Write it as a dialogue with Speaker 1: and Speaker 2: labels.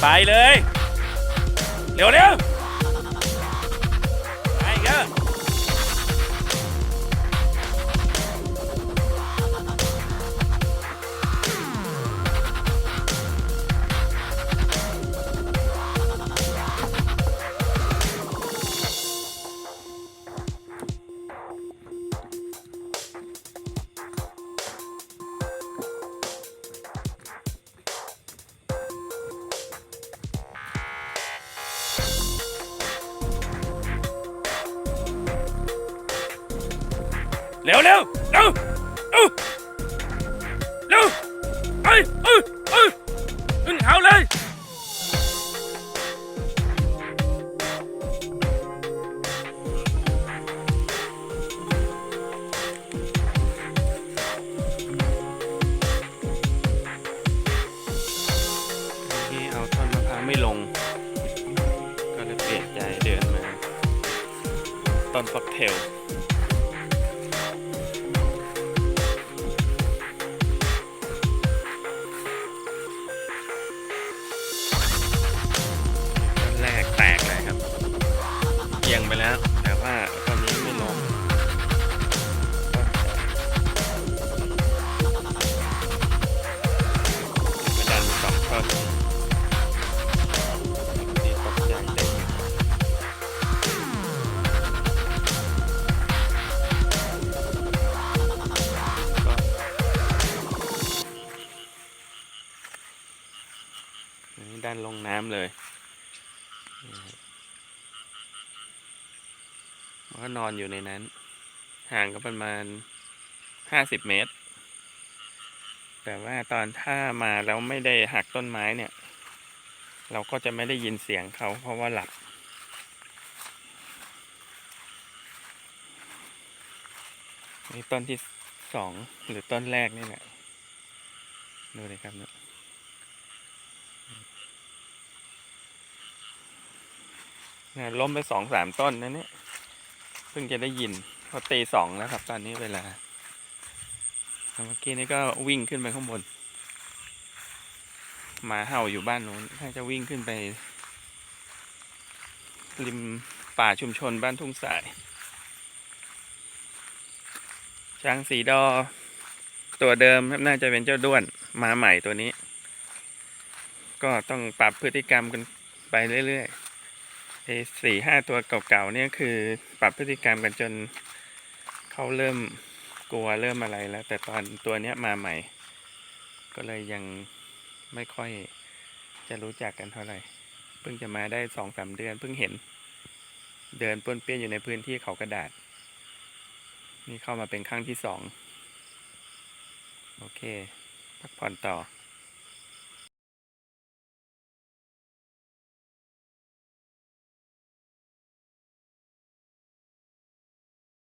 Speaker 1: ไปเลย เร็วเร็ว เร็วเร็วเร็วเร็วเร็วไปเออเออขึ้นเขาเลยนี่เอาท่อนมะพร้าวไม่ลง ก็เลยเปลี่ยนใจเดินมาต้นฟ็อกเทล ด้านลงน้ำเลยมันก็นอนอยู่ในนั้น ห่างก็ประมาณห้าสิบเมตร แต่ว่าตอนถ้ามาแล้วไม่ได้หักต้นไม้เนี่ย เราก็จะไม่ได้ยินเสียงเขาเพราะว่าหลับนี่ต้นที่สองหรือต้นแรกนี่แหละดูเลยครับเนี่ย นี่ยล้มไปสองสามต้นนะเนี่ยเพิ่งจะได้ยินพราะตีสองแล้วครับ ตอนนี้เวลาเมื่อกี้นี้ก็วิ่งขึ้นไปข้างบนหมาเห่าอยู่บ้านนู้นถ้าจะวิ่งขึ้นไป ริมป่าชุมชนบ้านทุ่งสายช้างสีดอ ตัวเดิมครับน่าจะเป็นเจ้าด้วนหมาใหม่ตัวนี้ ก็ต้องปรับพฤติกรรมกันไปเรื่อยๆ ไอ้สี่ห้าตัวเก่าๆเนี่ยคือปรับพฤติกรรมกันจนเขาเริ่มกลัวเริ่มอะไรแล้ว แต่ตอนตัวเนี้ยมาใหม่ ก็เลยยังไม่ค่อยจะรู้จักกันเท่าไหร่เพิ่งจะมาได้สองสามเดือนเพิ่งเห็น เดินป้วนเปี้ยนอยู่ในพื้นที่เขากระดาษ นี่เข้ามาเป็นครั้งที่สองโอเค พักผ่อนต่อ